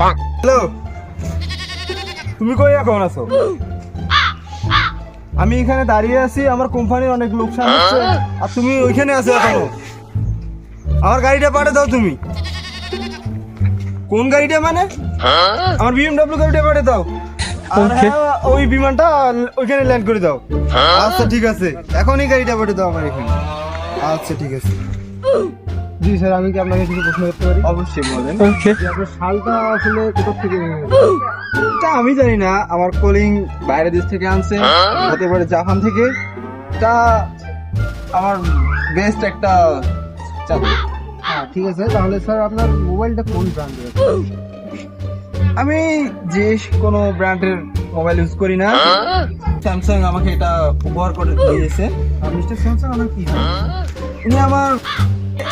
Hello. তুমি কই এখন আছো? আমি এখানে দাঁড়িয়ে আছি আমার কোম্পানির অনেক লোকসান হচ্ছে আর তুমি ওইখানে আছো এখনও। আমার গাড়িটা পাঠিয়ে দাও তুমি। কোন গাড়িটা মানে? আমার বিএমডব্লিউ গাড়িটা পাঠিয়ে দাও। আর হ্যাঁ, ওই বিমানটা ওইখানে ল্যান্ড করে দাও। আচ্ছা ঠিক আছে। এখনই গাড়িটা পাঠিয়ে দাও আমার এখানে। আচ্ছা ঠিক আছে। জি স্যার আমি কি আপনাকে কিছু প্রশ্ন করতে পারি? অবশ্যই বলেন। আপনার শালটা আসলে কোথা থেকে এটা আমি জানি না আমার কলিং বাইরের দেশ থেকে আনছে হতে পারে জাপান থেকে। তা আমার বেস্ট একটা চাকরি। হ্যাঁ ঠিক আছে তাহলে স্যার আপনার মোবাইলটা কোন ব্র্যান্ডের আমি যে কোনো ব্র্যান্ডের মোবাইল ইউজ করি না। স্যামসাং আমাকে এটা উপহার করে দিয়েছে। আর মিস্টার স্যামসাং আমার কি? হয় উনি আমার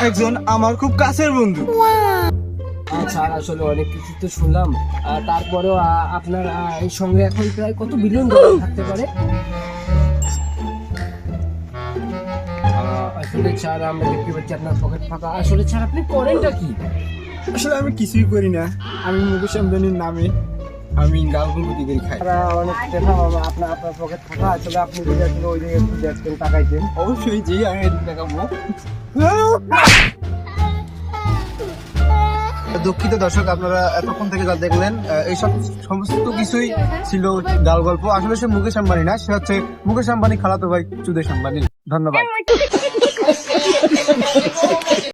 একজন আমার খুব কাছের বন্ধু। স্যার আসলে অনেক কিছু তো শুনলাম। তারপরেও আপনার এই সঙ্গে এখন প্রায় কত বিলিয়ন ডলার থাকতে পারে? আসলে স্যার আমরা দেখতে পাচ্ছি আপনার পকেট ফাঁকা। আসলে স্যার আপনি করেনটা কি? আসলে আমি কিছুই করি না। আমি মুকেশ আম্বানির নামে। আমি গতি করে খাই। আপনারা অনেক পাবো আপনার আপনার পকেট ফাঁকা আসলে আপনি যদি আসলে ওই দিকে একটু দেখতেন তাকাইতেন। অবশ্যই জি আমি এদিকে দেখাবো। দুঃখিত দর্শক আপনারা এতক্ষণ থেকে যা দেখলেন এইসব সমস্ত কিছুই ছিল গাল গল্প। আসলে সে মুকেশ আম্বানি না সে হচ্ছে মুকেশ আম্বানি খালাতো ভাই চুদেশ আম্বানি ধন্যবাদ।